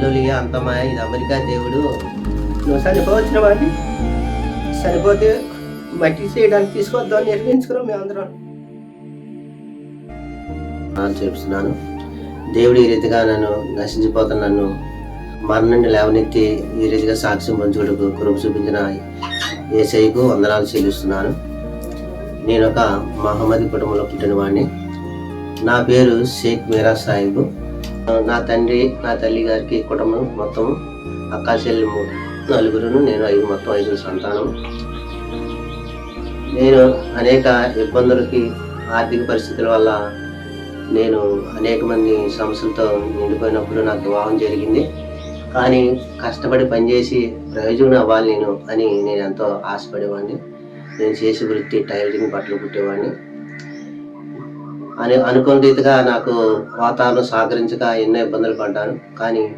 అల్లులియా అంతమా ఇది అమెరికా దేవుడు. నువ్వు చనిపోవచ్చిన వాడిని సరిపోతే మట్టి చేయడానికి తీసుకొద్దాం నిర్మించుకున్నాం మేమందరం చూపిస్తున్నాను దేవుడు ఈ రీతిగా నన్ను నశించిపోతున్న నన్ను మరణం నుండి లేవనెత్తి ఈ రీతిగా సాక్ష్యం పంచుటకు కృప చూపించిన ఏసైకు వందనాలు చెల్లిస్తున్నాను. నేను ఒక మహమ్మది కుటుంబంలో పుట్టిన వాడిని నా పేరు షేక్ మీరా సాహిబు. నా తండ్రి నా తల్లి గారికి కుటుంబం మొత్తం అక్కా చెల్లెము నలుగురును నేను ఐదు మొత్తం ఐదు సంతానం. నేను అనేక ఇబ్బందులకి ఆర్థిక పరిస్థితుల వల్ల నేను అనేక మంది సమస్యలతో నిండిపోయినప్పుడు నాకు వివాహం జరిగింది. కానీ కష్టపడి పనిచేసి ప్రయోజనం అవ్వాలి నేను అని నేను ఎంతో ఆశపడేవాడిని. నేను చేసే వృత్తి టైలరింగ్ బట్టలు కుట్టేవాడిని. అని అనుకున్న రీతిగా నాకు వాతావరణం సహకరించక ఎన్నో ఇబ్బందులు పడ్డాను. కానీ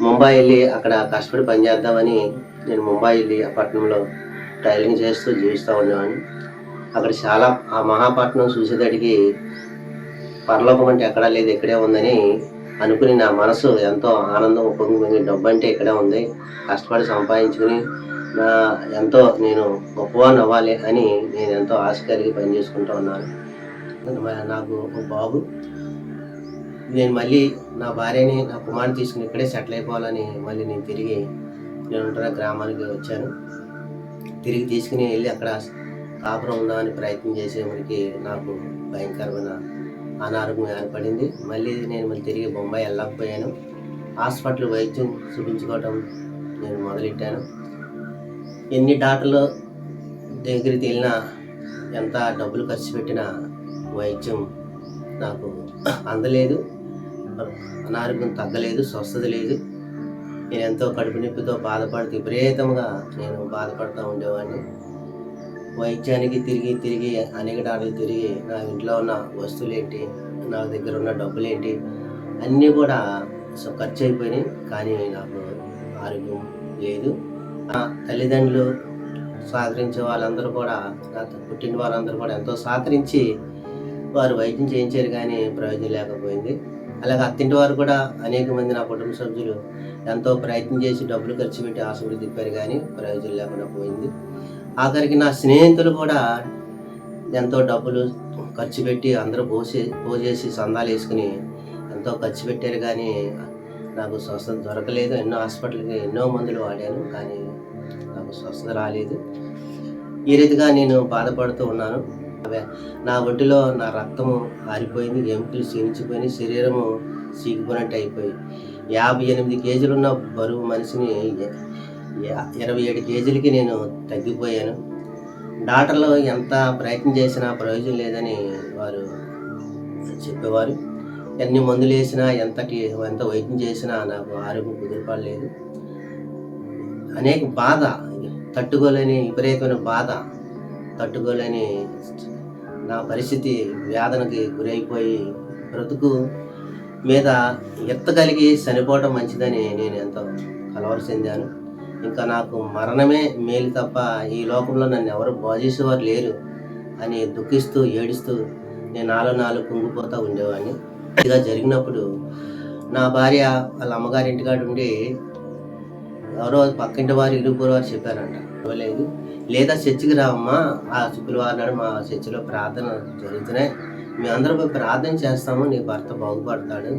ముంబై వెళ్ళి అక్కడ కష్టపడి పనిచేద్దామని నేను ముంబై వెళ్ళి ఆ పట్టణంలో టైలింగ్ చేస్తూ జీవిస్తూ ఉండేవాడిని. అక్కడ చాలా ఆ మహాపట్నం చూసేటడికి పరలోకం అంటే ఎక్కడా లేదు ఇక్కడే ఉందని అనుకుని నా మనసు ఎంతో ఆనందం పొంగి డబ్బు అంటే ఇక్కడే ఉంది. కష్టపడి సంపాదించుకుని నా ఎంతో నేను గొప్పవాడిని అవ్వాలి అని నేను ఎంతో ఆశ కలిగి పనిచేసుకుంటూ ఉన్నాను. నాకు ఒక బాబు. నేను మళ్ళీ నా భార్యని నా కుమారుని తీసుకుని ఇక్కడే సెటిల్ అయిపోవాలని మళ్ళీ నేను తిరిగి నేను ఉంటున్న గ్రామానికి వచ్చాను. తిరిగి తీసుకుని వెళ్ళి అక్కడ కాపురం ఉందామని ప్రయత్నం చేసేవారికి నాకు భయంకరమైన అనారోగ్యం ఏర్పడింది. మళ్ళీ నేను మళ్ళీ తిరిగి బొంబాయి వెళ్ళకపోయాను. హాస్పిటల్ వైద్యం చూపించుకోవటం నేను మొదలెట్టాను. ఎన్ని డాక్టర్లు దగ్గరికి వెళ్ళినా ఎంత డబ్బులు ఖర్చు పెట్టినా వైద్యం నాకు అందలేదు. అనారోగ్యం తగ్గలేదు స్వస్థత లేదు. నేను ఎంతో కడుపు నొప్పితో బాధపడుతూ విపరీతంగా నేను బాధపడుతూ ఉండేవాడిని. వైద్యానికి తిరిగి తిరిగి అనేక డాక్టర్లు తిరిగి నా ఇంట్లో ఉన్న వస్తువులు ఏంటి నా దగ్గర ఉన్న డబ్బులు ఏంటి అన్నీ కూడా సో ఖర్చు అయిపోయినాయి కానీ నాకు ఆరోగ్యం లేదు. నా తల్లిదండ్రులు సహకరించే వాళ్ళందరూ కూడా నా పుట్టిన వాళ్ళందరూ కూడా ఎంతో సహకరించి వారు వైద్యం చేయించారు కానీ ప్రయోజనం లేకపోయింది. అలాగే అత్తింటి వారు కూడా అనేక మంది నా కుటుంబ సభ్యులు ఎంతో ప్రయత్నం చేసి డబ్బులు ఖర్చు పెట్టి ఆసుపత్రి తిప్పారు కానీ ప్రయోజనం లేకుండా పోయింది. ఆఖరికి నా స్నేహితులు కూడా ఎంతో డబ్బులు ఖర్చు పెట్టి అందరూ పోసే పోసేసి సందాలు వేసుకుని ఎంతో ఖర్చు పెట్టారు కానీ నాకు స్వస్థత దొరకలేదు. ఎన్నో హాస్పిటల్కి ఎన్నో మందులు వాడాను కానీ నాకు స్వస్థత రాలేదు. ఈ రీతిగా నేను బాధపడుతూ ఉన్నాను. నా ఒంటిలో నా రక్తము ఆరిపోయింది ఎముకలు క్షీణించిపోయి శరీరము సీకిపోయినట్టు అయిపోయి. యాభై ఎనిమిది కేజీలున్న బరువు మనిషిని ఇరవై ఏడు కేజీలకి నేను తగ్గిపోయాను. డాక్టర్లు ఎంత ప్రయత్నం చేసినా ప్రయోజనం లేదని వారు చెప్పేవారు. ఎన్ని మందులు వేసినా ఎంతటి ఎంత వైద్యం చేసినా నాకు ఆరోగ్యం కుదిరిపడలేదు. అనేక బాధ తట్టుకోలేని విపరీతమైన బాధ. తట్టుకోలేని నా పరిస్థితి వేదనకి గురైపోయి బ్రతుకు మీద ఎత్త కలిగి చనిపోవటం మంచిదని నేను ఎంతో కలవర చెందాను. ఇంకా నాకు మరణమే మేలు తప్ప ఈ లోకంలో నన్ను ఎవరు బాధేసేవారు లేరు అని దుఃఖిస్తూ ఏడుస్తూ నేను నాలో నాలుగు కుంగిపోతూ ఉండేవాడిని. ఇలా జరిగినప్పుడు నా భార్య వాళ్ళ అమ్మగారి ఇంటికాడ ఉండి ఎవరో పక్కింటి వారు ఇరుగు వారు చెప్పారంట. ఇవ్వలేదు లేదా చర్చికి రావమ్మా ఆ శుక్రవారం నాడు మా చర్చిలో ప్రార్థన జరుగుతున్నాయి. మేమందరం పోయి ప్రార్థన చేస్తాము నీ భర్త బాగుపడతాడు.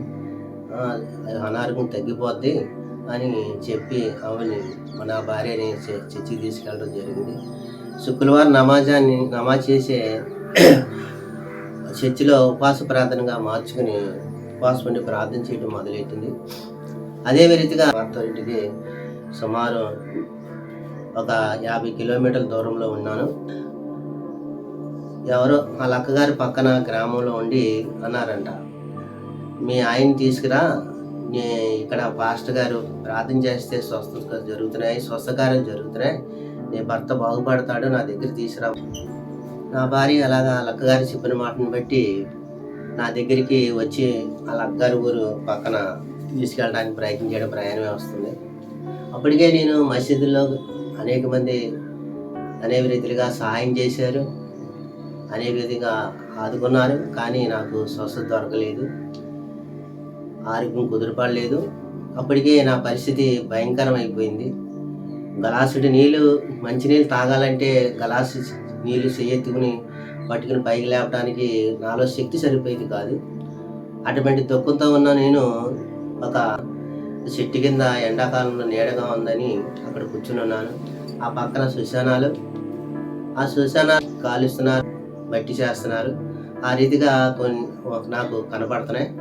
అనారోగ్యం తగ్గిపోద్ది అని చెప్పి ఆమెని నా భార్యని చర్చికి తీసుకెళ్ళడం జరిగింది. శుక్రవారం నమాజాన్ని నమాజ్ చేసే చర్చిలో ఉపవాస ప్రార్థనగా మార్చుకుని ఉపవాసం ఉండి ప్రార్థన చేయడం మొదలెట్టింది. అదే రీతిగా భర్త ఇంటికి సుమారు ఒక యాభై కిలోమీటర్ల దూరంలో ఉన్నాను. ఎవరో వాళ్ళ అక్కగారి పక్కన గ్రామంలో ఉండి అన్నారంట. మీ ఆయన తీసుకురా నీ ఇక్కడ పాస్టర్ గారు ప్రార్థన చేస్తే స్వస్థ జరుగుతున్నాయి స్వస్థకారం జరుగుతున్నాయి. నీ భర్త బాగుపడతాడు నా దగ్గర తీసుకురా. నా భార్య అలాగా వాళ్ళ అక్కగారు చెప్పిన మాటను బట్టి నా దగ్గరికి వచ్చి వాళ్ళ అక్కగారి ఊరు పక్కన తీసుకెళ్ళడానికి ప్రయత్నం చేయడం ప్రయాణమే వస్తుంది. అప్పటికే నేను మసీదుల్లో అనేక మంది అనేక రీతిలుగా సహాయం చేశారు. అనేక విధంగా ఆదుకున్నారు. కానీ నాకు స్వస్థత దొరకలేదు. ఆరోగ్యం కుదురుపడలేదు. అప్పటికే నా పరిస్థితి భయంకరం అయిపోయింది గలాసుడి నీళ్ళు మంచినీళ్ళు తాగాలంటే గలాసు నీళ్ళు చేయెత్తుకుని పట్టుకుని పైకి లేపడానికి నాలో శక్తి సరిపోయేది కాదు. అటువంటి దుఃఖంతో ఉన్న నేను ఒక చెట్టు కింద ఎండాకాలంలో నీడగా ఉందని అక్కడ కూర్చుని ఉన్నాను. ఆ పక్కన శ్మశానాలు ఆ శ్మశానాలు కాలుస్తున్నారు మట్టి చేస్తున్నారు. ఆ రీతిగా కొన్ని నాకు కనపడుతున్నాయి.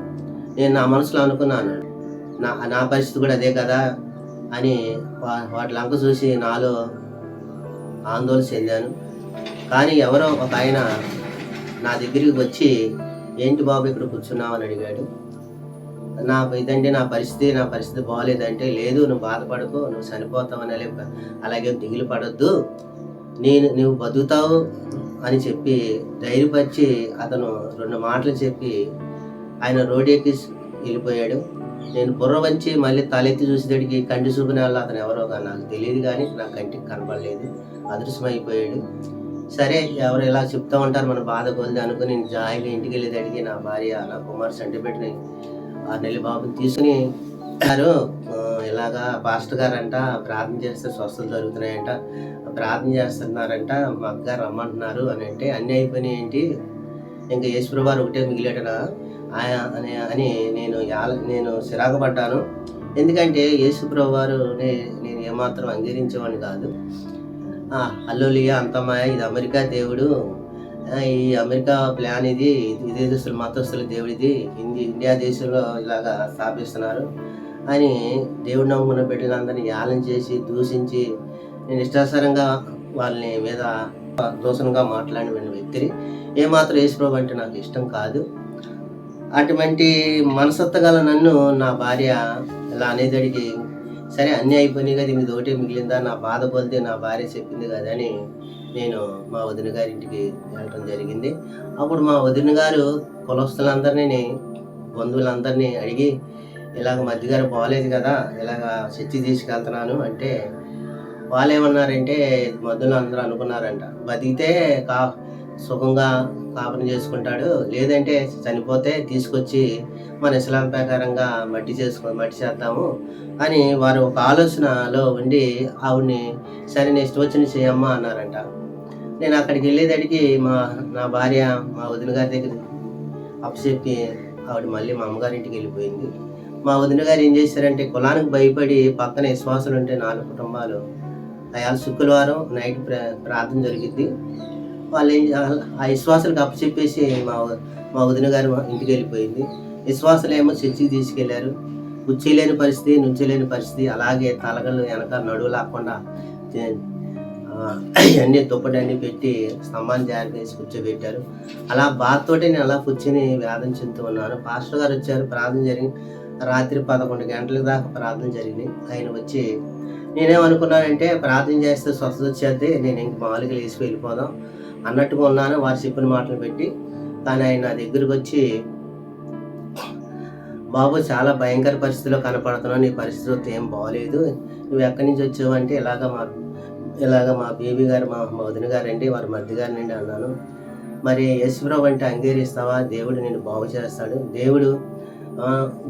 నేను నా మనసులో అనుకున్నాను నా నా పరిస్థితి కూడా అదే కదా అని వా- వాటి లంక చూసి నాలో ఆందోళన చెందాను. కానీ ఎవరో ఒక ఆయన నా దగ్గరికి వచ్చి ఏంటి బాబు ఇక్కడ కూర్చున్నావు? అని అడిగాడు. నా ఇదంటే నా పరిస్థితి నా పరిస్థితి బాగోలేదంటే లేదు నువ్వు బాధపడకు నువ్వు చనిపోతావని అలే- అలాగే దిగులు పడొద్దు. నేను నువ్వు బతుకుతావు అని చెప్పి ధైర్యపరిచి అతను రెండు మాటలు చెప్పి ఆయన రోడ్ ఎక్కి వెళ్ళిపోయాడు. నేను బుర్ర వంచి మళ్ళీ తలెత్తి చూసేటికి కంటి చూపిన వల్ల అతను ఎవరో కానీ నాకు తెలియదు కానీ నా కంటికి కనపడలేదు అదృశ్యమైపోయాడు. సరే ఎవరు ఇలా చెప్తా ఉంటారు మన బాధ కొలిది అనుకుని నేను జాయిగా ఇంటికి వెళ్ళేటడికి నా భార్య నా కుమార్ సెంటిమెంట్ని ఆ నెల్లి బాబుని తీసుకుని గారు ఇలాగా పాస్టర్ గారంట ప్రార్థన చేస్తే స్వస్థలు జరుగుతున్నాయంట. ప్రార్థన చేస్తున్నారంట మా అక్కగారు రమ్మంటున్నారు అని అంటే అన్నీ అయిపోయినాయి ఏంటి? ఇంకా యేసుప్రభు వారు ఒకటే మిగిలేటనా? ఆయన అని అని నేను నేను సిరాకపడ్డాను. ఎందుకంటే యేసుప్రభు వారు నేను ఏమాత్రం అంగీకరించేవాడిని కాదు. అల్లులియా అంతమాయ ఇది అమెరికా దేవుడు ఈ అమెరికా ప్లాన్ ఇది ఇదే దేశస్తుల మతస్థులు దేవుడిది. హిందీ ఇండియా దేశంలో ఇలాగా స్థాపిస్తున్నారు. అని దేవుడి నమ్ముకున్న బిడ్డలందరినీ యాలం చేసి దూషించి నేను వాళ్ళని మీద దూషణగా మాట్లాడిన వ్యక్తిని. ఏమాత్రం యేసుప్రభు అంటే నాకు ఇష్టం కాదు. అటువంటి మనసత్త గల నన్ను నా భార్య ఇలా అనేదడికి సరే అన్నీ అయిపోయినాయి కదా ఇది ఒకటే మిగిలిందా నా బాధ పోలితే నా భార్య చెప్పింది కదా అని నేను మా వదిన గారి ఇంటికి వెళ్ళటం జరిగింది. అప్పుడు మా వదిన గారు కులస్తులందరినీ బంధువులందరినీ అడిగి ఇలాగ మధ్యగారు బాగలేదు కదా ఇలాగ చర్చి తీసుకెళ్తున్నాను అంటే వాళ్ళు ఏమన్నారంటే మధ్యలో అందరూ అనుకున్నారంట. బతికితే కా సుఖంగా కాపురం చేసుకుంటాడు. లేదంటే చనిపోతే తీసుకొచ్చి మన ఇస్లాం ప్రకారంగా మట్టి చేసుకో మట్టి చేద్దాము అని వారు ఒక ఆలోచనలో ఉండి ఆవిడ్ని సరే నెక్స్ట్ వచ్చిన చేయమ్మా అన్నారంట. నేను అక్కడికి వెళ్ళేదడికి మా నా భార్య మా వదిన గారి దగ్గర అప్పచెప్పి ఆవిడ మళ్ళీ మా అమ్మగారింటికి వెళ్ళిపోయింది. మా వదిన గారు ఏం చేశారంటే కులానికి భయపడి పక్కన విశ్వాసాలు ఉంటే నాలుగు కుటుంబాలు. అయాల శుక్రవారం నైట్ ప్ర ప్రార్థన జరిగింది. వాళ్ళు ఏం చే- ఆ విశ్వాసాలకు అప్పచెప్పేసి మా మా వదిన గారు ఇంటికి వెళ్ళిపోయింది. విశ్వాసాలు ఏమో చర్చికి తీసుకెళ్ళారు. కూర్చోలేని పరిస్థితి నుంచోలేని పరిస్థితి అలాగే తలగలు వెనక నడువు లేకుండా తే- ఆ, అన్ని పెట్టి స్తంభాన్ని తయారు చేసి కూర్చోబెట్టారు. అలా బాధతోటి నేను అలా కూర్చొని వ్యాధం చెందుతూ ఉన్నాను. పాస్టర్ గారు వచ్చారు ప్రార్థన జరిగింది. రాత్రి పదకొండు గంటల దాకా ప్రార్థన జరిగింది. ఆయన వచ్చి నేనేమనుకున్నానంటే ప్రార్థన చేస్తే స్వస్థత వచ్చేది నేను ఇంక మామూలుగా లేచి వెళ్ళిపోదాం అన్నట్టుగా ఉన్నాను. వారు చెప్పిన మాటలు పెట్టి కానీ ఆయన నా దగ్గరకు వచ్చి బాబు చాలా భయంకర పరిస్థితిలో కనపడుతున్నావు. నీ పరిస్థితి ఏం బాగోలేదు. నువ్వు ఎక్కడి నుంచి వచ్చావు అంటే ఇలాగ మా ఇలాగ మా బేబీ గారు మా వదిన గారు అండి వారి మధ్య గారు నుండి అన్నాను. మరి యశ్వరావు అంటే అంగీకరిస్తావా? దేవుడు నేను బాగు చేస్తాడు. దేవుడు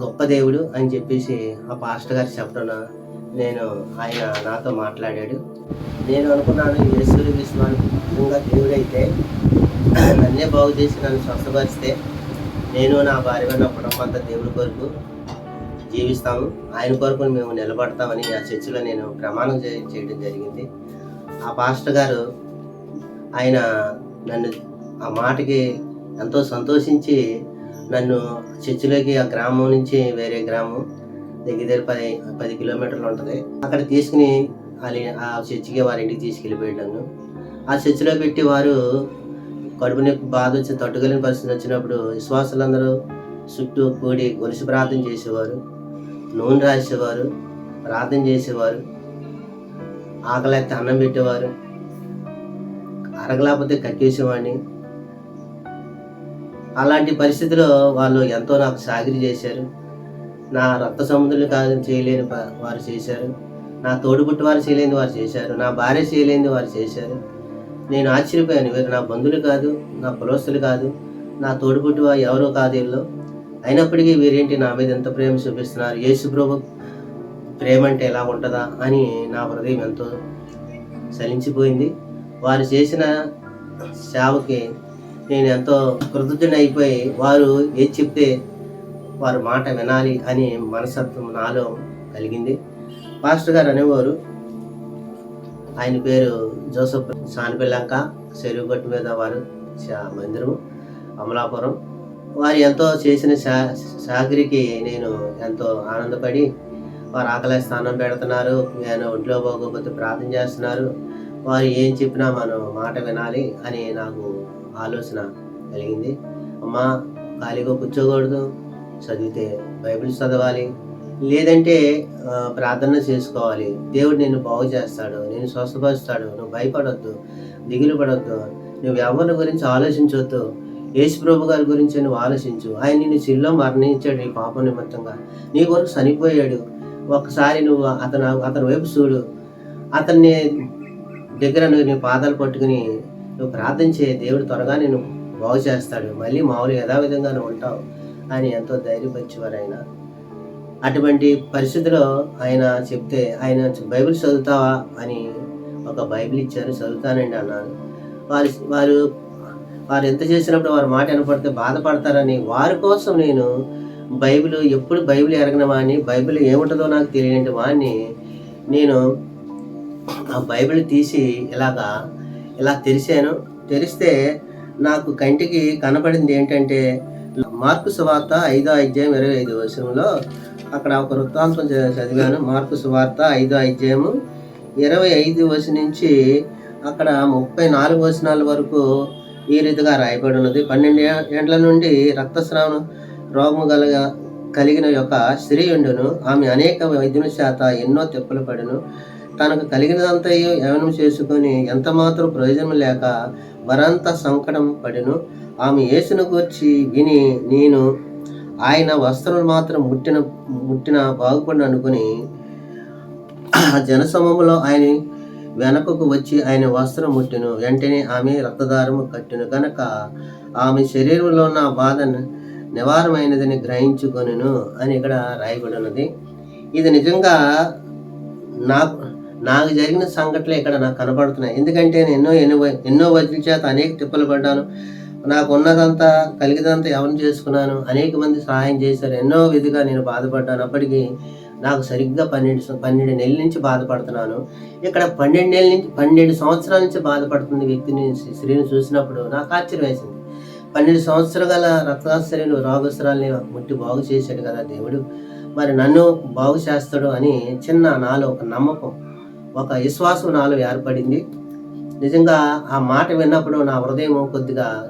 గొప్ప దేవుడు అని చెప్పేసి ఆ పాస్టర్ గారు చెప్పడం నేను ఆయన నాతో మాట్లాడాడు. నేను అనుకున్నాను యేసు విశ్వాసంగా దేవుడైతే నన్నే బాగు చేసి నన్ను స్వస్థపరిస్తే నేను నా భార్య నా కుటుంబం అంతా దేవుడి కొరకు జీవిస్తాము. ఆయన కొరకు మేము నిలబడతామని ఆ చర్చిలో నేను ప్రమాణం చేయడం జరిగింది. ఆ పాస్టర్ గారు ఆయన నన్ను ఆ మాటకి ఎంతో సంతోషించి నన్ను చర్చిలోకి ఆ గ్రామం నుంచి వేరే గ్రామం దగ్గర దగ్గర పది పది కిలోమీటర్లు ఉంటుంది. అక్కడ తీసుకుని ఆ చర్చికి వారి ఇంటికి తీసుకెళ్ళిపోయాడు నన్ను ఆ చర్చిలో పెట్టి వారు కడుపు నొప్పి బాధ వచ్చి తట్టుకోలేని పరిస్థితి వచ్చినప్పుడు విశ్వాసులందరూ చుట్టూ కూడి గొలుసు ప్రార్థన చేసేవారు. నూనె రాసేవారు ప్రార్థన చేసేవారు. ఆకలి అయితే అన్నం పెట్టేవారు. అరగలేకపోతే కక్కేసేవాడిని. అలాంటి పరిస్థితిలో వాళ్ళు ఎంతో నాకు సాగిరి చేశారు. నా రక్త సముద్రులు కాదు చేయలేని వారు చేశారు. నా తోడుబుట్టు వారు చేయలేని వారు చేశారు. నా భార్య చేయలేని వారు చేశారు. నేను ఆశ్చర్యపోయాను. వీరు నా బంధువులు కాదు నా కులస్తులు కాదు నా తోడుబుట్టు వారు ఎవరో కాదు వీళ్ళు అయినప్పటికీ వీరేంటి నా మీద ఎంత ప్రేమ చూపిస్తున్నారు? యేసు ప్రభు ప్రేమ అంటే ఎలా ఉంటుందా అని నా హృదయం ఎంతో చలించిపోయింది. వారు చేసిన సేవకి నేను ఎంతో కృతజ్ఞ అయిపోయి వారు ఏది చెప్తే వారు మాట వినాలి అని మనస్తత్వం నాలో కలిగింది. పాస్టర్ గారు అనేవారు ఆయన పేరు జోసఫ్ సానిపిల్లంక చెరువుగట్టు మీద వారు మందిరము అమలాపురం. వారు ఎంతో చేసిన సా సాగరికి నేను ఎంతో ఆనందపడి వారు ఆకలి స్థానం పెడుతున్నారు. నేను ఒంట్లో బాగోకపోతే ప్రార్థన చేస్తున్నారు. వారు ఏం చెప్పినా మనం మాట వినాలి అని నాకు ఆలోచన కలిగింది. అమ్మా ఖాళీగా కూర్చోకూడదు. చదివితే బైబిల్ చదవాలి. లేదంటే ప్రార్థన చేసుకోవాలి. దేవుడు నిన్ను బాగు చేస్తాడు. నేను స్వస్థపరుస్తాడు. నువ్వు భయపడొద్దు. దిగులు పడొద్దు. నువ్వు ఎవరి గురించి ఆలోచించవద్దు యేసు ప్రభు గారి గురించి నువ్వు ఆలోచించు. ఆయన నిన్ను చిల్లో మరణించాడు నీ పాప నిమిత్తంగా. నీ కొరకు చనిపోయాడు. ఒకసారి నువ్వు అతను అతని వైపు చూడు. అతన్ని దగ్గర నువ్వు నీ పాదాలు పట్టుకుని నువ్వు ప్రార్థించే దేవుడు త్వరగా నేను బాగు చేస్తాడు. మళ్ళీ మామూలు యథావిధంగా నువ్వు ఉంటావు అని ఎంతో ధైర్యపరిచేవారు ఆయన అటువంటి పరిస్థితిలో ఆయన చెప్తే ఆయన బైబిల్ చదువుతావా? అని ఒక బైబిల్ ఇచ్చారు. చదువుతానండి అన్నారు. వారు వారు వారు ఎంత చేసినప్పుడు వారి మాట వినపడితే బాధపడతారని వారి కోసం నేను బైబిల్ ఎప్పుడు బైబిల్ ఎరగిన వాడిని బైబిల్ ఏముంటుందో నాకు తెలియని వాడిని నేను ఆ బైబిల్ తీసి ఇలాగా ఇలా తెరిచాను. తెరిస్తే నాకు కంటికి కనపడింది ఏంటంటే మార్కు సువార్త ఐదో అధ్యాయం ఇరవై ఐదు వర్షంలో అక్కడ ఒక వృత్తాంతం చదివాను. మార్కు సువార్త ఐదో అధ్యాయము ఇరవై ఐదు వర్షం నుంచి అక్కడ ముప్పై నాలుగు వచనాల వరకు ఈ రీతిగా రాయబడి ఉన్నది. పన్నెండు ఏండ్ల నుండి రక్తస్రావం రోగము కలగ కలిగిన యొక్క స్త్రీయుండును ఆమె అనేక వైద్యుల చేత ఎన్నో తిప్పలు పడును. తనకు కలిగినదంతయు యవనం చేసుకొని ఎంత మాత్రం ప్రయోజనం లేక వరంత సంకటం పడెను. ఆమె యేసును గూర్చి విని నేను ఆయన వస్త్రం మాత్రం ముట్టిన ముట్టిన బాగుపడిన అనుకుని జనసమూహంలో ఆయన వెనకకు వచ్చి ఆయన వస్త్రం ముట్టెను. వెంటనే ఆమె రక్తదారము కట్టెను. కనుక ఆమె శరీరంలో ఉన్న బాధను నివారమైనదని గ్రహించుకొనెను అని ఇక్కడ రాయబడి ఉన్నది ఇది నిజంగా నాకు నాకు జరిగిన సంఘటనలు ఇక్కడ నాకు కనబడుతున్నాయి ఎందుకంటే నేను ఎన్నో ఎన్నో ఎన్నో వదిలి చేత అనేక తిప్పలు పడ్డాను. నాకు ఉన్నదంతా కలిగినంత ఎవరిని చేసుకున్నాను? అనేక మంది సహాయం చేశారు. ఎన్నో విధిగా నేను బాధపడ్డాను. అప్పటికి నాకు సరిగ్గా పన్నెండు సం- పన్నెండు నెలల నుంచి బాధపడుతున్నాను. ఇక్కడ పన్నెండు నెలల నుంచి పన్నెండు సంవత్సరాల నుంచి బాధపడుతున్న వ్యక్తిని స్త్రీని చూసినప్పుడు నాకు ఆశ్చర్యం వేసింది పన్నెండు సంవత్సరాల గల రత్నాశ్రయులు రోగస్త్రాల్ని ముట్టి బాగు చేశాడు కదా దేవుడు. మరి నన్ను బాగు చేస్తాడు అని చిన్న నాలో ఒక నమ్మకం ఒక విశ్వాసం నాలో ఏర్పడింది. నిజంగా ఆ మాట విన్నప్పుడు నా హృదయం కొద్దిగా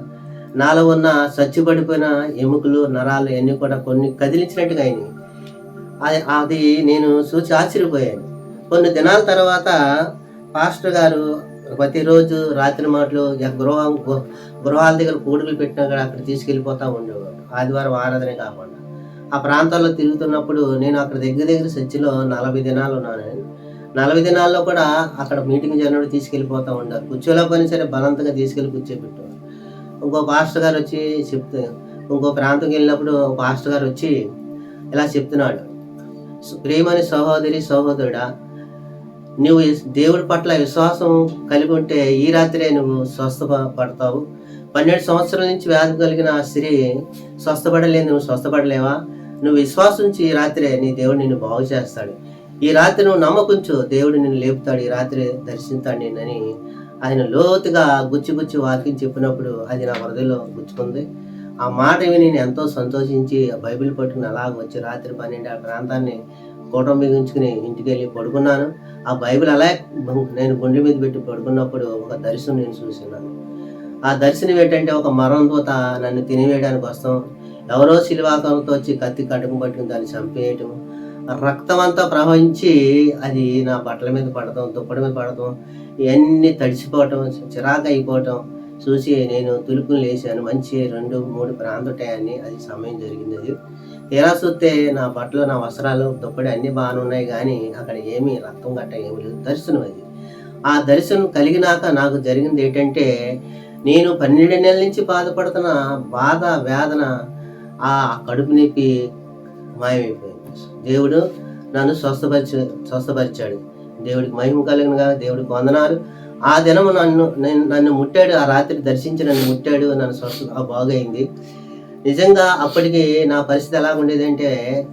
నాలో ఉన్న సచ్చిపడిపోయిన ఎముకలు నరాలు ఇవన్నీ కూడా కొన్ని కదిలించినట్టుగా అయినాయి. అది అది నేను చూసి ఆశ్చర్యపోయాను. కొన్ని దినాల తర్వాత పాస్టర్ గారు ప్రతిరోజు రాత్రి మాటలు ఇక గృహం గృహాల దగ్గర కూడుకులు పెట్టినా కూడా అక్కడ తీసుకెళ్ళిపోతూ ఉండేవాడు ఆదివారం ఆరాధనే కాకుండా. ఆ ప్రాంతాల్లో తిరుగుతున్నప్పుడు నేను అక్కడ దగ్గర దగ్గర చర్చిలో నలభై దినాలు ఉన్నాను. నలభై దినాల్లో కూడా అక్కడ మీటింగ్ జరిగినప్పుడు తీసుకెళ్ళిపోతూ కూర్చోలో పని సరే బలంతంగా తీసుకెళ్ళి కూర్చోబెట్టేవారు. ఇంకో పాస్టర్ గారు వచ్చి చెప్తే ఇంకో ప్రాంతంకి వెళ్ళినప్పుడు పాస్టర్ గారు వచ్చి ఇలా చెప్తున్నాడు. ప్రేమని సహోదరి సహోదరుడా నువ్వు దేవుడి పట్ల విశ్వాసం కలిగి ఉంటే ఈ రాత్రే నువ్వు స్వస్థపడతావు. పన్నెండు సంవత్సరాల నుంచి వ్యాధి కలిగిన ఆ స్త్రీ స్వస్థపడలేదు నువ్వు స్వస్థపడలేవా? నువ్వు విశ్వాసం నుంచి ఈ రాత్రే నీ దేవుడు నిన్ను బాగు చేస్తాడు. ఈ రాత్రి నువ్వు నమ్మకుంచు దేవుడు నిన్ను లేపుతాడు. ఈ రాత్రి దర్శిస్తాడు నిన్నని ఆయన లోతుగా గుచ్చి గుచ్చి వాక్యం చెప్పినప్పుడు అది నా హృదయలో గుచ్చుకుంది. ఆ మాట విని నేను ఎంతో సంతోషించి బైబిల్ పట్టుకుని అలాగ వచ్చి రాత్రి పన్నెండు ఆ ప్రాంతాన్ని కూటం బిగించుకుని ఇంటికి వెళ్ళి పడుకున్నాను. ఆ బైబిల్ అలా నేను గుండె మీద పెట్టి పడుకున్నప్పుడు ఒక దర్శనం నేను చూసినాను ఆ దర్శనం ఏంటంటే ఒక మరం దూత నన్ను తినివేయడానికి వస్తాం. ఎవరో శిల్వాకంతో వచ్చి కత్తి కడుపు పట్టుకుని దాన్ని చంపేయటం. ఆ రక్తం అంతా ప్రవహించి అది నా బట్టల మీద పడటం దుప్పటి మీద పడటం ఇవన్నీ తడిసిపోవటం చిరాకు అయిపోవటం చూసి నేను తులుపుని లేచాను. మంచి రెండు మూడు ప్రాంతాన్ని అది సమయం జరిగింది అది తీరా చూస్తే నా బట్టలు నా వస్త్రాలు దుప్పటి అన్ని బాగానే ఉన్నాయి కానీ అక్కడ ఏమీ రక్తం గట్ట ఏమి లేదు. దర్శనం అది. ఆ దర్శనం కలిగినాక నాకు జరిగింది ఏంటంటే నేను పన్నెండు నెలల నుంచి బాధపడుతున్న బాధ వేదన ఆ కడుపు నొప్పి మాయమైపోయింది. దేవుడు నన్ను స్వస్థపరిచ స్వస్థపరిచాడు. దేవుడికి మహిమ కలిగినగా దేవుడికి వందనాలు. ఆ దినము నన్ను నేను నన్ను ముట్టాడు ఆ రాత్రి దర్శించి నన్ను ముట్టాడు నన్ను స్వస్థ బాగైంది. నిజంగా అప్పటికి నా పరిస్థితి ఎలా ఉండేదంటే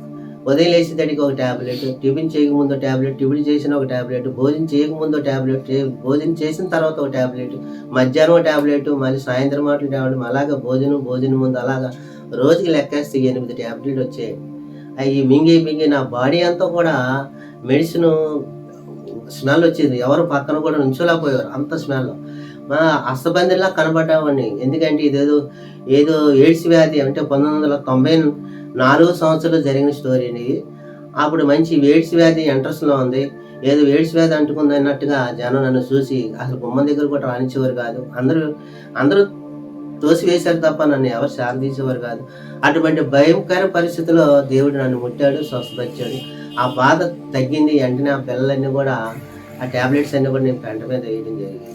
ఉదయం ఉదయం లేచేటడికి ఒక ట్యాబ్లెట్ టిఫిన్ చేయకముందు ట్యాబ్లెట్ టిఫిన్ చేసిన ఒక ట్యాబ్లెట్ భోజనం చేయకముందు ట్యాబ్లెట్ భోజనం చేసిన తర్వాత ఒక ట్యాబ్లెట్ మధ్యాహ్నం ట్యాబ్లెట్ మళ్ళీ సాయంత్రం మాటలు ట్యాబ్లెట్ అలాగా భోజనం భోజనం ముందు అలాగా రోజుకి లెక్కేస్తే ఎనిమిది ట్యాబ్లెట్ వచ్చాయి. అవి మింగి మింగి నా బాడీ అంతా కూడా మెడిసిన్ స్మెల్ వచ్చింది. ఎవరు పక్కన కూడా నుంచోలేకపోయారు. అంత స్మెల్. మా అస్తబందిలా కనబడ్డామండి. ఎందుకంటే ఇదేదో ఏదో ఎయిడ్స్ వ్యాధి అంటే పంతొమ్మిది వందల తొంభై నాలుగు సంవత్సరాలు జరిగిన స్టోరీ అండి ఇది. అప్పుడు మంచి ఎయిడ్స్ వ్యాధి ఎంట్రస్లో ఉంది. ఏదో ఎయిడ్స్ వ్యాధి అంటుకుంది అన్నట్టుగా జనం నన్ను చూసి అసలు బొమ్మ దగ్గర కూడా రానిచ్చేవారు కాదు. అందరూ అందరూ తోసి వేశారు తప్ప నన్ను ఎవరు శారదీసేవారు కాదు. అటువంటి భయంకర పరిస్థితిలో దేవుడు నన్ను ముట్టాడు స్వస్థపరిచాడు. ఆ బాధ తగ్గింది వెంటనే ఆ పిల్లలన్నీ కూడా ఆ టాబ్లెట్స్ అన్నీ కూడా నేను పెంట మీద వేయడం జరిగింది.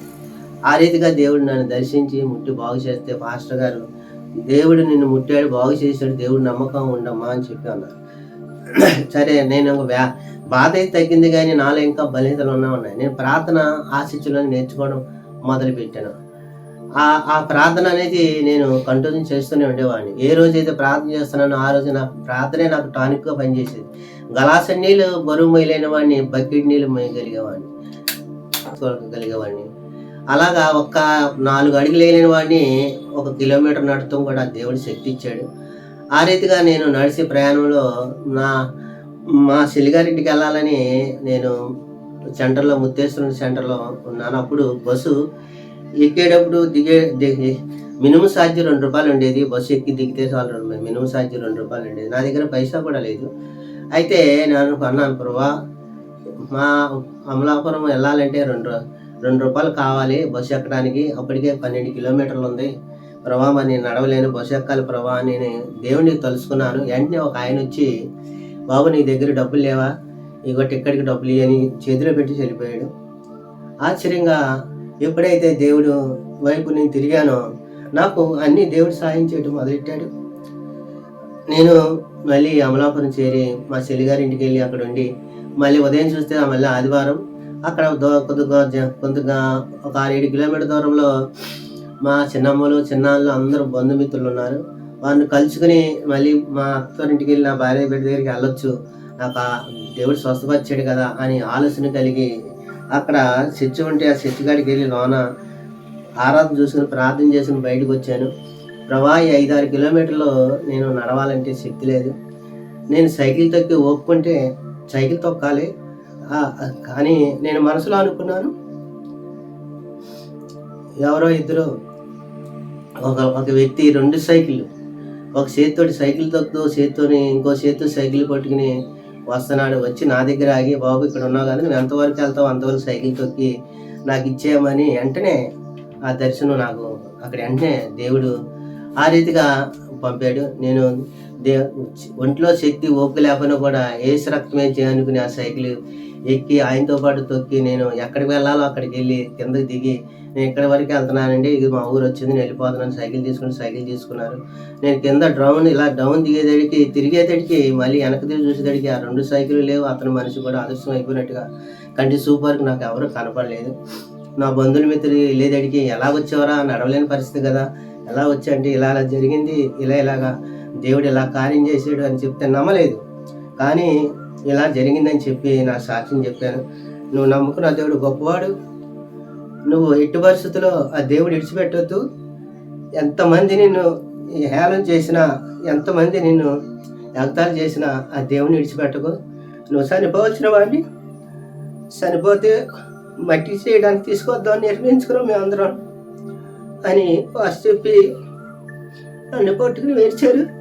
ఆ రీతిగా దేవుడు నన్ను దర్శించి ముట్టి బాగు చేస్తే పాస్టర్ గారు దేవుడు నిన్ను ముట్టాడు బాగు చేశాడు దేవుడు నమ్మకం ఉండమ్మా అని చెప్పి అన్నారు. సరే నేను ఒక వ్యా బాధ అయితే తగ్గింది కానీ నాలో ఇంకా బలితలు ఉన్నా ఉన్నాయి నేను ప్రార్థన ఆశించులను నేర్చుకోవడం మొదలుపెట్టాను. ఆ ఆ ప్రార్థన అనేది నేను కంటిన్యూ చేస్తూనే ఉండేవాడిని. ఏ రోజైతే ప్రార్థన చేస్తున్నానో ఆ రోజు నాకు ప్రార్థనే నాకు టానిక్గా పనిచేసేది. గలాస నీళ్ళు బరువు మొయ్యలేని వాడిని బకెట్ నీళ్ళు మొయ్యగలిగేవాడిని. కలిగేవాడిని అలాగా ఒక్క నాలుగు అడుగులు వేయలేని వాడిని ఒక కిలోమీటర్ నడటం కూడా దేవుడు శక్తి ఇచ్చాడు. ఆ రీతిగా నేను నడిచే ప్రయాణంలో నా మా చెల్లిగారింటికి వెళ్ళాలని నేను సెంటర్లో ముత్తేశ్వరం సెంటర్లో ఉన్నాను. అప్పుడు బస్సు ఎక్కేటప్పుడు దిగే దిగి మినిమం ఛార్జ్ రెండు రూపాయలు ఉండేది. బస్సు ఎక్కి దిగితే చాలు రెండు మినిమం ఛార్జ్ రెండు రూపాయలు ఉండేది. నా దగ్గర పైసా కూడా లేదు. అయితే నేను అన్నాను ప్రభా మా అమలాపురం వెళ్ళాలంటే రెండు రెండు రూపాయలు కావాలి బస్సు ఎక్కడానికి. అప్పటికే పన్నెండు కిలోమీటర్లు ఉంది. ప్రభా మరి నేను నడవలేను. బస్సు ఎక్కాలి ప్రభా అని నేను దేవుడిని తలుసుకున్నాను. వెంటనే ఒక ఆయన వచ్చి బాబు నీ దగ్గర డబ్బులు లేవా? ఇగో టిక్కడికి డబ్బులు ఇవ్వని చేతిలో పెట్టి చనిపోయాడు ఆశ్చర్యంగా ఎప్పుడైతే దేవుడు వైపు నేను తిరిగానో నాకు అన్ని దేవుడు సాయం చేయడం మొదలెట్టాడు. నేను మళ్ళీ అమలాపురం చేరి మా చెల్లిగారి ఇంటికి వెళ్ళి అక్కడ ఉండి మళ్ళీ ఉదయం చూస్తే మళ్ళీ ఆదివారం అక్కడ కొద్దిగా కొద్దిగా ఒక ఆరు ఏడు కిలోమీటర్ దూరంలో మా చిన్నమ్మలు చిన్నాళ్ళు అందరూ బంధుమిత్రులు ఉన్నారు. వారిని కలుసుకుని మళ్ళీ మా అత్తగారింటికి వెళ్ళి నా భార్య బిడ్డ దగ్గరికి వెళ్ళొచ్చు. నాకు దేవుడు స్వస్థపరిచాడు కదా అని ఆలోచన కలిగి అక్కడ చర్చి ఉంటే ఆ చర్చి కాడికి వెళ్ళి లోన ఆరాధన చూసుకుని ప్రార్థన చేసుకుని బయటకు వచ్చాను. ప్రభా ఈ ఐదారు కిలోమీటర్లు నేను నడవాలంటే శక్తి లేదు. నేను సైకిల్ తొక్కి ఒప్పుకుంటే సైకిల్ తొక్కాలి. కానీ నేను మనసులో అనుకున్నాను ఎవరో ఇద్దరు ఒక ఒక వ్యక్తి రెండు సైకిల్ ఒక చేతితోటి సైకిల్ తొక్కుతూ చేతితోని ఇంకో చేతితో సైకిల్ పట్టుకుని వస్తున్నాడు వచ్చి నా దగ్గర ఆగి బాబు ఇక్కడ ఉన్నావు కదా నువ్వు ఎంతవరకు వెళ్తావు? అంతవరకు సైకిల్ తొక్కి నాకు ఇచ్చేయమని వెంటనే ఆ దర్శనం నాకు అక్కడ వెంటనే దేవుడు ఆ రీతిగా పంపాడు. నేను దే ఒంట్లో శక్తి ఓపిక లేకపోయినా కూడా ఏసు రక్తమే చేయనుకుని ఆ సైకిల్ ఎక్కి ఆయనతో పాటు తొక్కి నేను ఎక్కడికి వెళ్ళాలో అక్కడికి వెళ్ళి కిందకి దిగి నేను ఇక్కడి వరకు వెళ్తున్నానండి. ఇది మా ఊరు వచ్చింది. నేను వెళ్ళిపోతున్నాను. సైకిల్ తీసుకుని సైకిల్ తీసుకున్నారు. నేను కింద డౌన్ ఇలా డౌన్ దిగేదడికి తిరిగేదడికి మళ్ళీ వెనక తిరిగి చూసేదడికి ఆ రెండు సైకిల్ లేవు. అతని మనిషి కూడా అదృష్టం అయిపోయినట్టుగా కంటి సూపర్కి నాకు ఎవరు కనపడలేదు. నా బంధువుల మిత్రులు వెళ్ళేదడికి ఎలా వచ్చేవరా? నడవలేని పరిస్థితి కదా. ఎలా వచ్చా? అంటే ఇలా అలా జరిగింది. ఇలా ఇలాగా దేవుడు ఇలా కార్యం చేసాడు అని చెప్తే నమ్మలేదు. కానీ ఇలా జరిగిందని చెప్పి నా సాక్ష్యం చెప్పాను. నువ్వు నమ్ముకున్న దేవుడు గొప్పవాడు. నువ్వు ఎట్టి పరిస్థితుల్లో ఆ దేవుడు ఇడిచిపెట్టొద్దు ఎంతమంది నిన్ను హేళన చేసినా ఎంతమంది నిన్ను ఎగతాలు చేసినా ఆ దేవుని విడిచిపెట్టకు. నువ్వు చనిపోవచ్చిన వాడిని? చనిపోతే మట్టి చేయడానికి తీసుకొద్దామని నిర్ణయించుకున్నాం మేమందరం అని వాసు చెప్పి నన్ను పట్టుకుని వేర్చారు.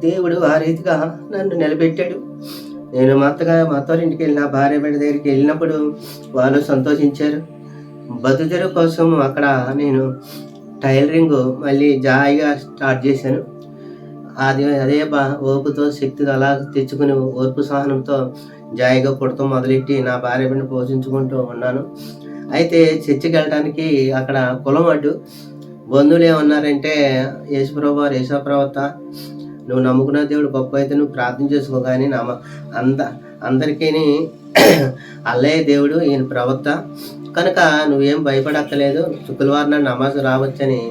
దేవుడు ఆ రీతిగా నన్ను నిలబెట్టాడు. నేను మా అత్తగా మా అత్తవారింటికి వెళ్ళిన భార్య బిడ్డ దగ్గరికి వెళ్ళినప్పుడు వాళ్ళు సంతోషించారు. బతుదరు కోసం అక్కడ నేను టైలరింగ్ మళ్ళీ జాయిగా స్టార్ట్ చేశాను. అది అదే బా ఓపుతో శక్తితో అలా తెచ్చుకుని ఓర్పు సహనంతో జాయిగా కుడతాం మొదలెట్టి నా భార్య బిడ్డను పోషించుకుంటూ ఉన్నాను. అయితే చర్చికి వెళ్ళడానికి అక్కడ కులం అడ్డు. బంధువులు ఏమన్నారంటే యేసుప్రభు యేసప్రవత నువ్వు నమ్ముకున్న దేవుడు గొప్ప అయితే నువ్వు ప్రార్థన చేసుకో కానీ నమ్మ అంద అందరికీ అల్లయ్య దేవుడు ఈయన ప్రవక్త. కనుక నువ్వేం భయపడక్కలేదు శుక్రవారం నాడు నమాజ్ రావచ్చని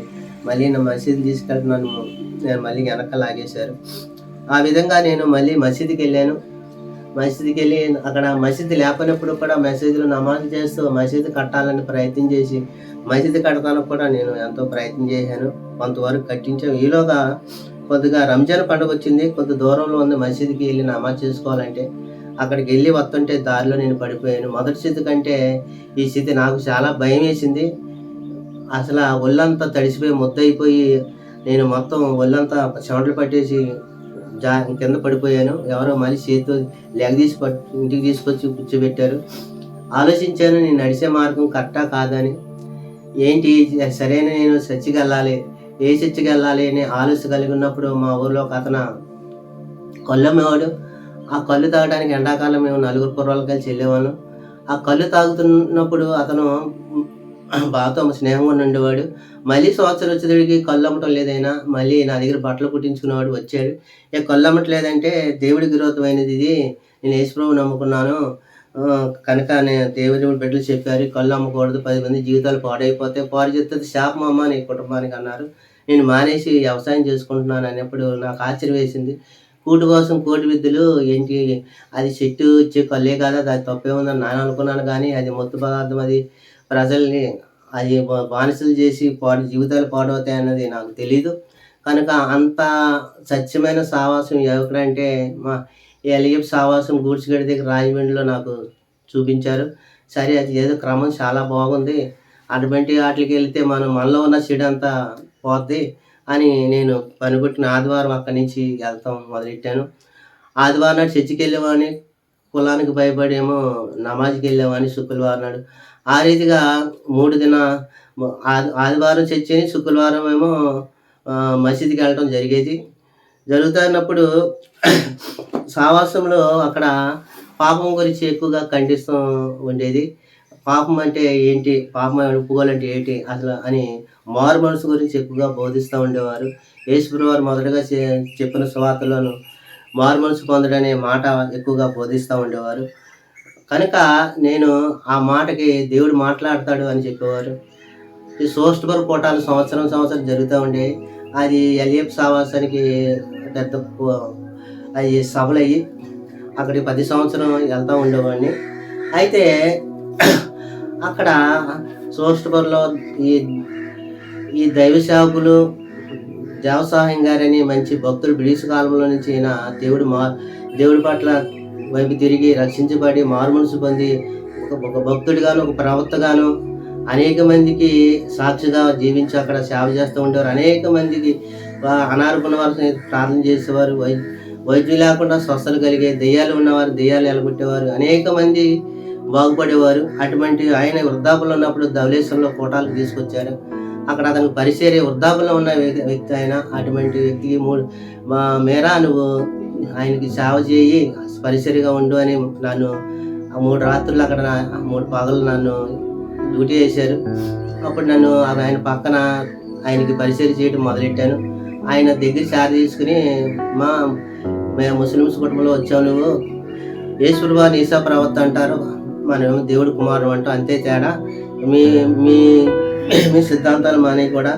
మళ్ళీ నా మసీదు తీసుకెళ్తున్నాను నేను మళ్ళీ వెనక లాగేశారు. ఆ విధంగా నేను మళ్ళీ మసీదుకి వెళ్ళాను. మసీదుకి వెళ్ళి అక్కడ మసీదు లేపనప్పుడు కూడా మసీదులో నమాజ్ చేస్తూ మసీదు కట్టాలని ప్రయత్నం చేసి మసీదు కట్టడానికి కూడా నేను ఎంతో ప్రయత్నం చేశాను. కొంతవరకు కట్టించాం. ఈలోగా కొద్దిగా రంజాన్ పండుగ వచ్చింది కొద్ది దూరంలో ఉంది మసీదుకి వెళ్ళి నమాజ్ చేసుకోవాలంటే. అక్కడికి వెళ్ళి వస్తుంటే దారిలో నేను పడిపోయాను. మొదటి స్థితి కంటే ఈ స్థితి నాకు చాలా భయం వేసింది అసలు ఒళ్ళంతా తడిసిపోయి ముద్దయిపోయి నేను మొత్తం ఒళ్ళంతా చెమటలు పట్టేసి జా కింద పడిపోయాను. ఎవరో మళ్ళీ చేతితో లెగదీసి తీసి ఇంటికి తీసుకొచ్చి కూర్చోబెట్టారు. ఆలోచించాను నేను నడిచే మార్గం కరెక్టా కాదని ఏంటి సరైన నేను చర్చికి వెళ్ళాలి ఏ చర్చికి వెళ్ళాలి అని ఆలోచన కలిగి ఉన్నప్పుడు మా ఊర్లో ఒక అతను కళ్ళమ్మేవాడు ఆ కళ్ళు తాగడానికి ఎండాకాలం మేము నలుగురు కుర్రాళ్ళు కలిసి వెళ్ళేవాళ్ళం. ఆ కళ్ళు తాగుతున్నప్పుడు అతను బాగా స్నేహంగా ఉండేవాడు మళ్ళీ సంవత్సరం వచ్చేటికి కళ్ళు అమ్మటం లేదైనా మళ్ళీ నా దగ్గర బట్టలు కుట్టించుకునేవాడు వచ్చాడు. ఇక కళ్ళు అమ్మట్లేదంటే దేవుడికి విరోధమైనది ఇది. నేను యేసుప్రభు నమ్ముకున్నాను. కనుక నేను దేవుడి బిడ్డలు చెప్పారు కళ్ళు అమ్మకూడదు పది మంది జీవితాలు పాడైపోతే పాడు చేస్తే శాపం అమ్మ నీ కుటుంబానికి అన్నారు. నేను మానేసి వ్యవసాయం చేసుకుంటున్నాను అన్నప్పుడు నాకు ఆశ్చర్యం వేసింది. కూటు కోసం కోటి విద్యలు ఏంటి? అది చెట్టు ఇచ్చే కళ్ళే కదా అది తప్పే ఉందని నేను అనుకున్నాను కానీ అది మొత్తు పదార్థం అది ప్రజల్ని అది బానిసలు చేసి పాడు జీవితాలు పాడవుతాయి అన్నది నాకు తెలీదు. కనుక అంత సత్యమైన సావాసం ఎవరికంటే మా ఎలియప్ సావాసం గూడ్చిగడి దగ్గర రాజమండ్రిలో నాకు చూపించారు. సరే అది ఏదో క్రమం చాలా బాగుంది. అటువంటి వాటికి వెళ్తే మనం మనలో ఉన్న చెడు అంతా పోద్ది అని నేను పనికొట్టిన ఆదివారం అక్కడి నుంచి వెళ్తాం మొదలెట్టాను. ఆదివారం నాడు చర్చికి వెళ్ళేవాడిని కులానికి భయపడేమో నమాజ్కి వెళ్ళేవాడిని శుక్రవారం నాడు. ఆ రీతిగా మూడు దిన ఆది ఆదివారం చర్చిని శుక్రవారం ఏమో మసీదుకి వెళ్ళటం జరిగేది. జరుగుతున్నప్పుడు సావాసంలో అక్కడ పాపం గురించి ఎక్కువగా ఖండిస్తూ ఉండేది. పాపం అంటే ఏంటి? పాపం ఒప్పుకోవాలంటే ఏంటి? అసలు అని మారు మనసు గురించి ఎక్కువగా బోధిస్తూ ఉండేవారు. యేసుప్రభు వారు మొదటగా చెప్పిన సువార్తలను మారు మనసు పొందడనే మాట ఎక్కువగా బోధిస్తూ ఉండేవారు. కనుక నేను ఆ మాటకి దేవుడు మాట్లాడతాడు అని చెప్పేవారు. ఈ సోస్టబర్ కోటాలు సంవత్సరం సంవత్సరం జరుగుతూ ఉండే అది ఎల్ఎఫ్ సావాసానికి పెద్ద అవి అది సభలు అయ్యి అక్కడికి పది సంవత్సరం వెళ్తూ ఉండేవాడిని. అయితే అక్కడ సోస్టబర్లో ఈ ఈ దైవ సేవకులు దేవసాహం గారని మంచి భక్తులు బ్రిటిష్ కాలంలో నుంచి ఈయన దేవుడు మా దేవుడి పట్ల వైపు తిరిగి రక్షించబడి మారుమనసు పొంది ఒక ఒక భక్తుడిగాను ఒక ప్రవక్తగాను అనేక మందికి సాక్షిగా జీవించి అక్కడ సేవ చేస్తూ ఉండేవారు. అనేక మందికి వా- వారిని ప్రార్థన చేసేవారు. వై వైద్యులు లేకుండా స్వస్థలు కలిగే దెయ్యాలు ఉన్నవారు దెయ్యాలు ఎలగొట్టేవారు. అనేక మంది బాగుపడేవారు. అటువంటి ఆయన వృద్ధాపులు ఉన్నప్పుడు ధవలేశ్వరంలో కోటాలకు తీసుకొచ్చారు. అక్కడ అతనికి పరిచర్య వృద్ధాపంలో ఉన్న వ్యక్తి వ్యక్తి ఆయన అటువంటి వ్యక్తికి మూడు మా మేరా నువ్వు ఆయనకి సేవ చేయి పరిచర్యగా ఉండు అని నన్ను ఆ మూడు రాత్రులు అక్కడ మూడు పగలు నన్ను డ్యూటీ చేశారు. అప్పుడు నన్ను ఆయన పక్కన ఆయనకి పరిచయం చేయడం మొదలెట్టాను. ఆయన దగ్గర చార్ తీసుకుని మా మేము ముస్లిమ్స్ కుటుంబంలో వచ్చావు నువ్వు. ఈశ్వరువా నీసా ప్రవర్త అంటారు. మనం దేవుడు కుమారుడు అంటూ అంతే తేడా. మీ మీ మీ సిద్ధాంతాలు మానే కూడా.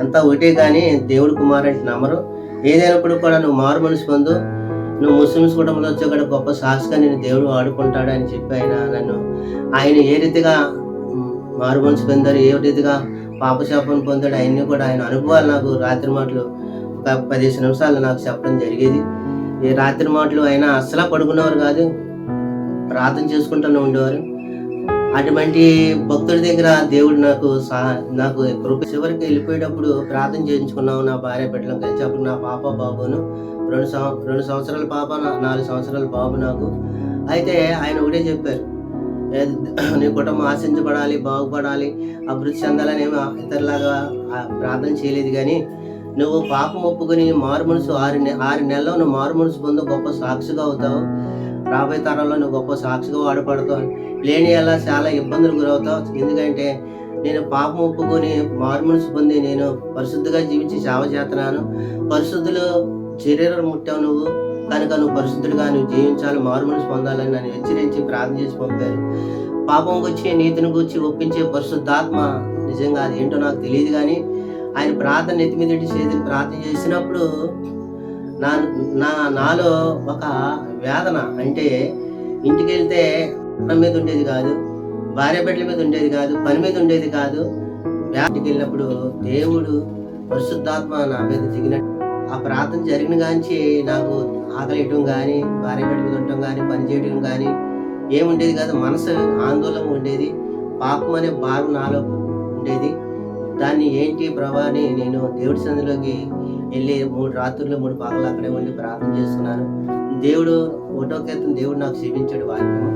అంతా ఒకటే కానీ దేవుడు కుమార్ అంటే నమ్మరు. ఏదైనప్పుడు కూడా నువ్వు మారు మనసు పొందు. నువ్వు ముస్లిమ్స్ కుటుంబంలో వచ్చే కూడా గొప్ప సాక్షిగా నేను దేవుడు వాడుకుంటాడు అని చెప్పి ఆయన నన్ను. ఆయన ఏ రీతిగా మారు మనసు పొందారు ఏ రీతిగా పాపశాపం పొందాడు అవన్నీ కూడా ఆయన అనుభవాలు నాకు రాత్రి మాటలు ఒక పదిహేను నిమిషాలు నాకు చెప్పడం జరిగేది. ఈ రాత్రి మాటలు ఆయన అస్సలు పడుకునేవారు కాదు. ప్రార్థన చేసుకుంటూనే ఉండేవారు. అటువంటి భక్తుడి దగ్గర దేవుడు నాకు సహా నాకు కృప చివరికి వెళ్ళిపోయేటప్పుడు ప్రార్థన చేయించుకున్నావు నా భార్య బిడ్డలను కలిసి అప్పుడు నా పాప బాబును. రెండు సంవ రెండు సంవత్సరాల పాప నాలుగు సంవత్సరాల బాబు నాకు. అయితే ఆయన ఒకటే చెప్పారు. నీ కుటుంబం ఆశించబడాలి బాగుపడాలి అభివృద్ధి చెందాలని ఇతరులాగా ప్రార్థన చేయలేదు కానీ నువ్వు పాపం ఒప్పుకొని మారు మనసు ఆరు ఆరు నెలల్లో నువ్వు మారు మనసు పొందు గొప్ప సాక్షిగా అవుతావు. రాబోయే తరంలో నువ్వు గొప్ప సాక్షిగా వాడపడతావు లేని ఎలా చాలా ఇబ్బందులు గురవుతావు. ఎందుకంటే నేను పాపం ఒప్పుకొని మారుమనసు పొంది నేను పరిశుద్ధిగా జీవించి సేవ చేస్తున్నాను. పరిశుద్ధులు శరీరం ముట్టావు నువ్వు. కనుక నువ్వు పరిశుద్ధుడిగా నువ్వు జీవించాలి మారుమనసు పొందాలని నన్ను హెచ్చరించి ప్రార్థన చేసి పంపారు. పాపం గురించి నీతిని గురించి ఒప్పించే పరిశుద్ధాత్మ నిజంగా అది ఏంటో నాకు తెలియదు కానీ ఆయన ప్రార్థన నెత్తి చేతి ప్రార్థన చేసినప్పుడు నా నా నాలో ఒక వేదన అంటే ఇంటికి వెళ్తే అన్నం మీద ఉండేది కాదు భార్య బిడ్డల మీద ఉండేది కాదు పని మీద ఉండేది కాదు. ఇంటికి వెళ్ళినప్పుడు దేవుడు పరిశుద్ధాత్మ నా మీద దిగినట్టు. ఆ ప్రార్థన జరిగిన కాంచి నాకు ఆకలి ఇవ్వడం కానీ భార్య బిడ్డల మీద ఉండటం కానీ పని చేయడం కానీ ఏముండేది కాదు. మనసు ఆందోళన ఉండేది. పాపం అనే భారం నాలో ఉండేది. దాన్ని ఏంటి ప్రభా అని నేను దేవుడి సందులోకి వెళ్ళి మూడు రాత్రులు మూడు పగలు అక్కడే ఉండి ప్రార్థన చేస్తున్నాను దేవుడు ఒకటో దేవుడు నాకు క్షమించాడు వాక్యము.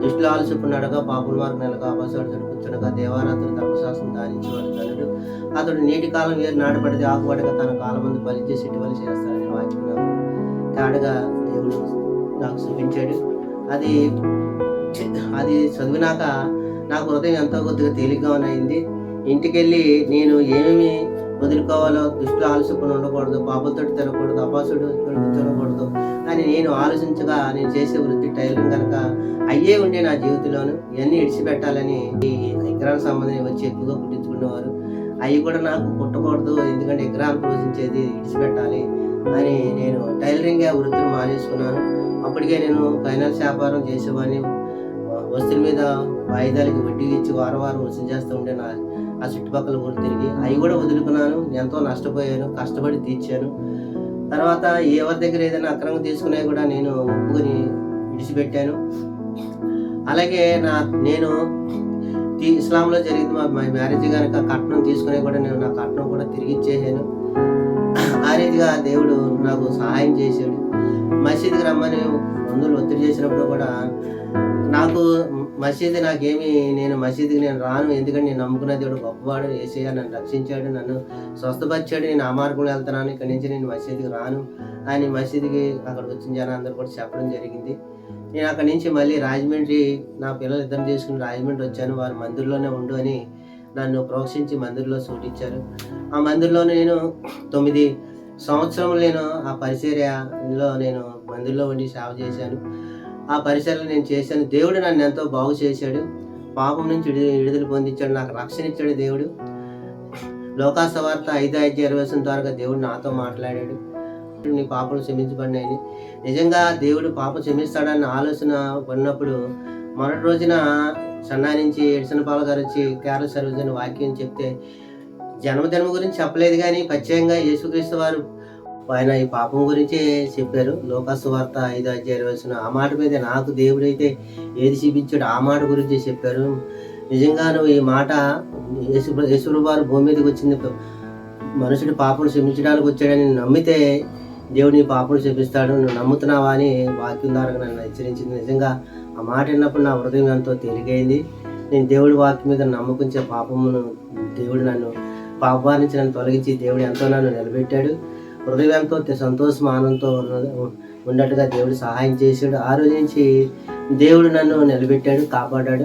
దుష్టులు ఆలోచుకున్నాడుగా పాపుల మార్గం నెలగా అపసాడు కూర్చునగా దేవారాత్రులు ధర్మశాస్త్రం దానించేవాడు ధనుడు. అతడు నీటి కాలం వేరు నాడబడితే ఆకుపడగా తన కాలం బలి చేసి ఇటీవల చేస్తాడని వాక్యం నాకు దేవుడు నాకు చూపించాడు. అది అది చదివినాక నాకు హృదయం ఎంతో కొద్దిగా తేలిగ్గా అయింది. ఇంటికెళ్ళి నేను ఏమేమి వదులుకోవాలో దృష్టిలో ఆలసిపోయి ఉండకూడదు పాపలతో తినకూడదు అపాసుడు తినకూడదు అని నేను ఆలోచించగా నేను చేసే వృత్తి టైలరింగ్ కనుక అయ్యే ఉండే నా జీవితంలోను ఇవన్నీ ఇడిచిపెట్టాలని ఈ విగ్రహానికి సంబంధించి వచ్చి ఎక్కువగా కుట్టించుకునేవారు అవి కూడా నాకు పుట్టకూడదు ఎందుకంటే విగ్రహాలు పూజించేది ఇడిచిపెట్టాలి అని నేను టైలరింగ్ వృత్తిని మానేసుకున్నాను. అప్పటికే నేను ఫైనాన్స్ వ్యాపారం చేసేవాడిని. వస్తువుల మీద వాయిదాలకి వడ్డీ ఇచ్చి వారం వారం వసూలు చేస్తూ ఉంటే నా ఆ చుట్టుపక్కల ఊరు తిరిగి అవి కూడా వదులుకున్నాను. ఎంతో నష్టపోయాను కష్టపడి తీర్చాను. తర్వాత ఎవరి దగ్గర ఏదైనా అక్రమం తీసుకునే కూడా నేను ఒప్పుకొని విడిచిపెట్టాను. అలాగే నా నేను ఇస్లాంలో జరిగింది మా మ్యారేజ్ కనుక కట్నం తీసుకునే కూడా నేను నా కట్నం కూడా తిరిగి ఇచ్చేసాను. ఆ రీతిగా దేవుడు నాకు సహాయం చేశాడు. మసీద్కి రమ్మని మందులు ఒత్తిడి చేసినప్పుడు కూడా నాకు మసీదు నాకేమి నేను మసీదుకి నేను రాను. ఎందుకంటే నేను నమ్ముకున్న దేవుడు గొప్పవాడు ఏసయ్య నన్ను రక్షించాడు నన్ను స్వస్థపరిచాడు. నేను ఆ మార్గంలో వెళ్తున్నాను. ఇక్కడి నుంచి నేను మసీదుకి రాను. అని మసీదుకి అక్కడికి వచ్చిన జనం అందరూ కూడా చెప్పడం జరిగింది. నేను అక్కడి నుంచి మళ్ళీ రాజమండ్రి నా పిల్లలు ఇద్దరు చేసుకుని రాజమండ్రి వచ్చాను. వారు మందిర్లోనే ఉండు అని నన్ను ప్రోత్సహించి మందిర్లో సూటించారు. ఆ మందిర్లో నేను తొమ్మిది సంవత్సరం నేను ఆ పరిచర్యలో నేను మందిర్లో ఉండి సేవ చేశాను. ఆ పరిసరాలు నేను చేశాను. దేవుడు నన్ను ఎంతో బాగు చేశాడు. పాపం నుంచి విడుదల పొందించాడు. నాకు రక్షణ ఇచ్చాడు దేవుడు. లోకాసవార్త ఐదు ఐదు ఇరవై ద్వారా దేవుడు నాతో మాట్లాడాడు. నీ పాపలు క్షమించబడినాయని. నిజంగా దేవుడు పాపం క్షమిస్తాడన్న ఆలోచన ఉన్నప్పుడు మొదటి రోజున సన్నా నుంచి ఎడిసనపాల గారు వచ్చి కేరళ సర్వీస్ అని వాక్యం చెప్తే జన్మదినం గురించి చెప్పలేదు కానీ ప్రత్యేకంగా యేసుక్రీస్తు వారు ఆయన ఈ పాపం గురించే చెప్పారు. లోకాసు వార్త ఐదు అధ్యాయులు వచ్చిన ఆ మాట మీద నాకు దేవుడైతే ఏది చూపించాడు ఆ మాట గురించి చెప్పారు. నిజంగా నువ్వు ఈ మాట యేసు యేసుడు వారు భూమి మీదకి వచ్చింది. మనుషుడు పాపం క్షమించడానికి వచ్చాడని నమ్మితే దేవుడు నీ పాపం క్షమిస్తాడు. నువ్వు నమ్ముతున్నావా అని వాక్యం ద్వారా నన్ను హెచ్చరించింది. నిజంగా ఆ మాట విన్నప్పుడు నా హృదయం ఎంతో తేలికైంది. నేను దేవుడి వాక్యం మీద నమ్మకించే పాపమును దేవుడు నన్ను పాపా నుంచి నన్ను తొలగించి దేవుడు ఎంతో నన్ను నిలబెట్టాడు. హృదయంతో సంతోషం ఆనందంతో ఉన్న- ఉన్నట్టుగా దేవుడు సహాయం చేశాడు. ఆ రోజు నుంచి దేవుడు నన్ను నిలబెట్టాడు కాపాడాడు.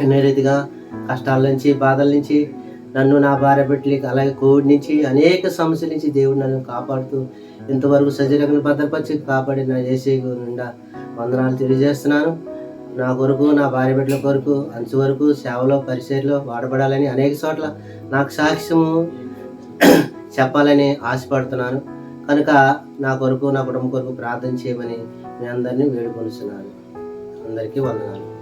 అనే రీతిగా కష్టాల నుంచి బాధల నుంచి నన్ను నా భార్య బిడ్డలకి అలాగే కోవిడ్ నుంచి అనేక సమస్యల నుంచి దేవుడు నన్ను కాపాడుతూ ఇంతవరకు సజీరంగా భద్రపరిచి నా ఏసీ నిండా వందనాలు తెలియజేస్తున్నాను. నా కొరకు నా భార్య బిడ్డల కొరకు అంచు వరకు సేవలో పరిచయలో వాడబడాలని అనేక చోట్ల నాకు సాక్ష్యము చెప్పాలని ఆశపడుతున్నాను. కనుక నా కొరకు నా కుటుంబం కొరకు ప్రార్థన చేయమని మీ అందరినీ వేడుకొలుస్తున్నాను అందరికీ వందనాలు.